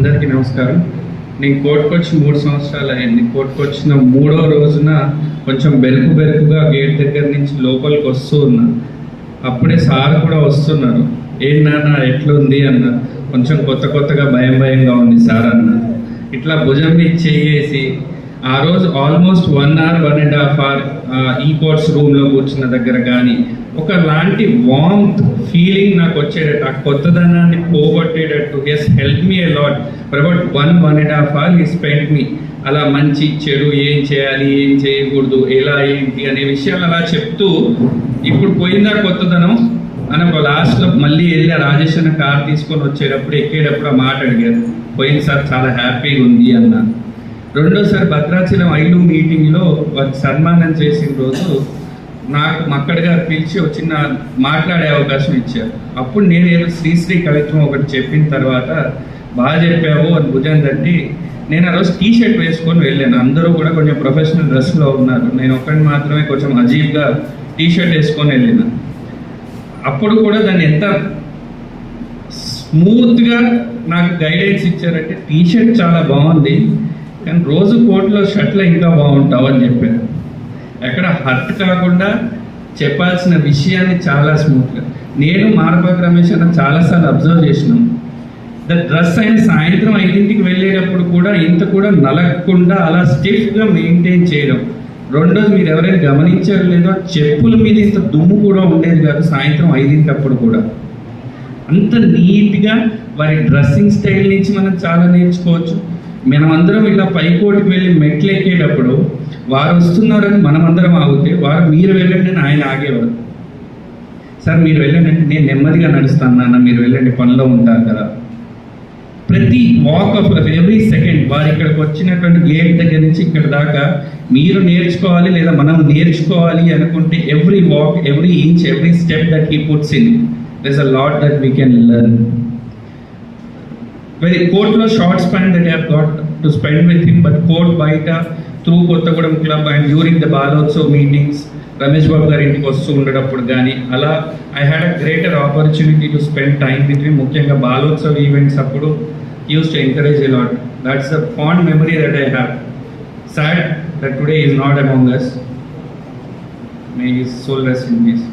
అందరికీ నమస్కారం. నేను కోర్టుకు వచ్చి మూడు సంవత్సరాలు అయింది కోర్టుకు వచ్చిన మూడో రోజున కొంచెం బెరుకు బెరుకుగా గేట్ దగ్గర నుంచి లోపలికి వస్తూ ఉన్నా. అప్పుడే సార్ కూడా వస్తున్నారు. ఏంటి నాన్న ఎట్లుంది? అన్న. కొంచెం కొత్త కొత్తగా భయం భయంగా ఉంది సార్ అన్న. ఇట్లా భుజం మీద చేసి ఆ రోజు almost one hour one and half hour ఈ కోర్స్ రూమ్లో కూర్చున్న దగ్గర కానీ ఒక లాంటి వామ్త్ ఫీలింగ్ నాకు వచ్చేటట్టు ఆ కొత్తదనాన్ని పోగొట్టేటట్టు he's help me a lot for about one one and half hour he spend me అలా మంచి చెడు ఏం చేయాలి ఏం చేయకూడదు ఎలా ఏంటి అనే విషయాలు అలా చెప్తూ ఇప్పుడు పోయిందా కొత్తదనం అని ఒక లాస్ట్లో మళ్ళీ వెళ్ళి ఆ రాజేష్ అన్న కార్ తీసుకొని వచ్చేటప్పుడు ఎక్కేటప్పుడు ఆ మాట అడిగారు. పోయింది సార్ చాలా హ్యాపీగా ఉంది అన్నాను. రెండోసారి భద్రాచలం ఐలు మీటింగ్లో వారికి సన్మానం చేసిన రోజు నాకు మక్కడ గారు పిలిచి ఒక చిన్న మాట్లాడే అవకాశం ఇచ్చారు. అప్పుడు నేను ఏదో శ్రీశ్రీ కవిత్వం ఒకటి చెప్పిన తర్వాత బాగా చెప్పావు అని భుజం తట్టి నేను ఆ రోజు టీ షర్ట్ వేసుకొని వెళ్ళాను. అందరూ కూడా కొంచెం ప్రొఫెషనల్ డ్రెస్లో ఉన్నారు. నేను ఒకటి మాత్రమే కొంచెం అజీబ్గా టీ షర్ట్ వేసుకొని వెళ్ళిన. అప్పుడు కూడా దాన్ని ఎంత స్మూత్గా నాకు గైడెన్స్ ఇచ్చారంటే టీ షర్ట్ చాలా బాగుంది. కానీ రోజు కోట్లో షట్లు ఇంకా బాగుంటావు అని చెప్పారు ఎక్కడ హర్ట్ కాకుండా చెప్పాల్సిన విషయాన్ని చాలా స్మూత్గా. నేను మార్పాక రమేష్ అన్న చాలాసార్లు అబ్జర్వ్ చేసినాం. ద డ్రెస్ ఆయన సాయంత్రం ఐదింటికి వెళ్ళేటప్పుడు కూడా ఇంత కూడా నలగకుండా అలా స్టిఫ్గా మెయింటైన్ చేయడం. రెండోది మీరు ఎవరైనా గమనించారు లేదో చెప్పుల మీద ఇంత దుమ్ము కూడా ఉండేది కాదు సాయంత్రం ఐదింటప్పుడు కూడా. అంత నీట్గా వారి డ్రెస్సింగ్ స్టైల్ నుంచి మనం చాలా నేర్చుకోవచ్చు. మనమందరం ఇలా పైకోటికి వెళ్ళి మెట్లు ఎక్కేటప్పుడు వారు వస్తున్నారని మనమందరం ఆగితే వారు మీరు వెళ్ళండి అని ఆయన ఆగేవారు. సార్ మీరు వెళ్ళండి. అంటే నేను నెమ్మదిగా నడుస్తాను నాన్న. మీరు వెళ్ళండి. పనిలో ఉంటారు కదా. ప్రతి వాక్ ఆఫ్ ఎవ్రీ సెకండ్ వారు ఇక్కడికి వచ్చినటువంటి గేట్ దగ్గర నుంచి ఇక్కడ దాకా మీరు నేర్చుకోవాలి లేదా మనం నేర్చుకోవాలి అనుకుంటే every walk every inch every step that he puts in these a lot that we can learn మరి కోర్ట్లో short span that have got to spend with him but court బయట through Kothagudem club and during the Balotsav meetings Ramesh Babu గారి ఇంటికి వస్తూ ఉండేటప్పుడు కానీ అలా I had a greater opportunity to spend time with him ముఖ్యంగా Balotsav events అప్పుడు use to encourage a lot that's a fond memory that I have sad that today is not among us may his soul rest in peace